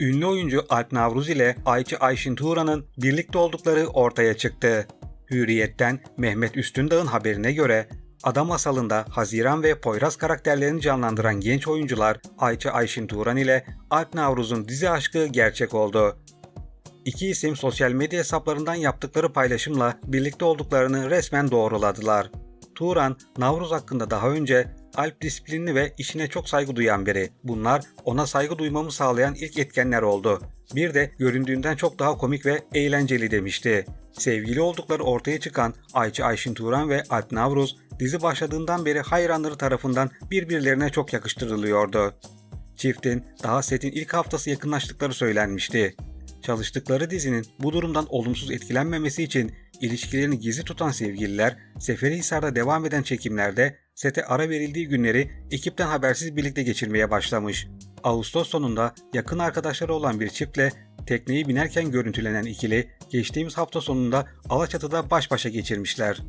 Ünlü oyuncu Alp Navruz ile Ayça Ayşin Turan'ın birlikte oldukları ortaya çıktı. Hürriyet'ten Mehmet Üstündağ'ın haberine göre Ada Masalı'nda Haziran ve Poyraz karakterlerini canlandıran genç oyuncular Ayça Ayşin Turan ile Alp Navruz'un dizi aşkı gerçek oldu. İki isim sosyal medya hesaplarından yaptıkları paylaşımla birlikte olduklarını resmen doğruladılar. Turan, Navruz hakkında daha önce Alp disiplinli ve işine çok saygı duyan biri. Bunlar ona saygı duymamı sağlayan ilk etkenler oldu. Bir de göründüğünden çok daha komik ve eğlenceli demişti. Sevgili oldukları ortaya çıkan Ayça Ayşin Turan ve Alp Navruz dizi başladığından beri hayranları tarafından birbirlerine çok yakıştırılıyordu. Çiftin daha setin ilk haftası yakınlaştıkları söylenmişti. Çalıştıkları dizinin bu durumdan olumsuz etkilenmemesi için ilişkilerini gizli tutan sevgililer Seferihisar'da devam eden çekimlerde sete ara verildiği günleri ekipten habersiz birlikte geçirmeye başlamış. Ağustos sonunda yakın arkadaşları olan bir çiftle tekneyi binerken görüntülenen ikili geçtiğimiz hafta sonunda Alaçatı'da baş başa geçirmişler.